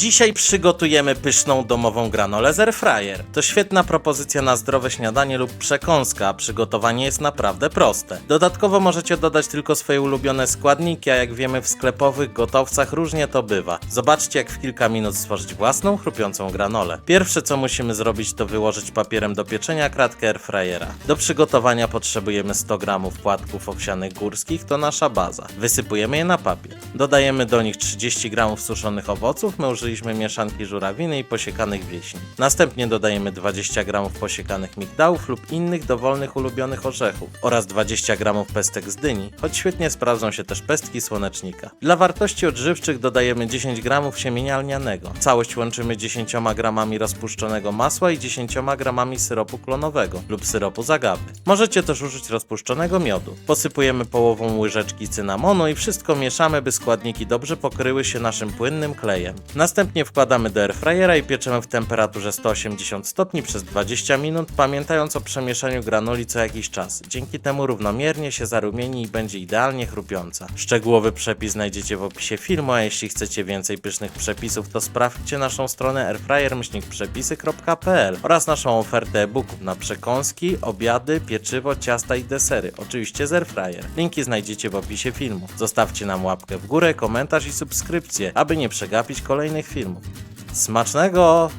Dzisiaj przygotujemy pyszną domową granolę z Airfryer. To świetna propozycja na zdrowe śniadanie lub przekąska, a przygotowanie jest naprawdę proste. Dodatkowo możecie dodać tylko swoje ulubione składniki, a jak wiemy w sklepowych gotowcach różnie to bywa. Zobaczcie jak w kilka minut stworzyć własną chrupiącą granolę. Pierwsze co musimy zrobić to wyłożyć papierem do pieczenia kratkę Airfryera. Do przygotowania potrzebujemy 100 g płatków owsianych górskich, to nasza baza. Wysypujemy je na papier. Dodajemy do nich 30 g suszonych owoców, my użyliśmy mieszanki żurawiny i posiekanych wieśni. Następnie dodajemy 20 g posiekanych migdałów lub innych dowolnych ulubionych orzechów oraz 20 g pestek z dyni, choć świetnie sprawdzą się też pestki słonecznika. Dla wartości odżywczych dodajemy 10 g siemienia lnianego. Całość łączymy 10 g rozpuszczonego masła i 10 g syropu klonowego lub syropu z agawy. Możecie też użyć rozpuszczonego miodu. Posypujemy połową łyżeczki cynamonu i wszystko mieszamy, by składniki dobrze pokryły się naszym płynnym klejem. Następnie wkładamy do airfryera i pieczemy w temperaturze 180 stopni przez 20 minut, pamiętając o przemieszaniu granoli co jakiś czas. Dzięki temu równomiernie się zarumieni i będzie idealnie chrupiąca. Szczegółowy przepis znajdziecie w opisie filmu, a jeśli chcecie więcej pysznych przepisów, to sprawdźcie naszą stronę airfryer-przepisy.pl oraz naszą ofertę e-booków na przekąski, obiady, pieczywo, ciasta i desery. Oczywiście z airfryer. Linki znajdziecie w opisie filmu. Zostawcie nam łapkę w górę, komentarz i subskrypcję, aby nie przegapić kolejnych filmów. Smacznego!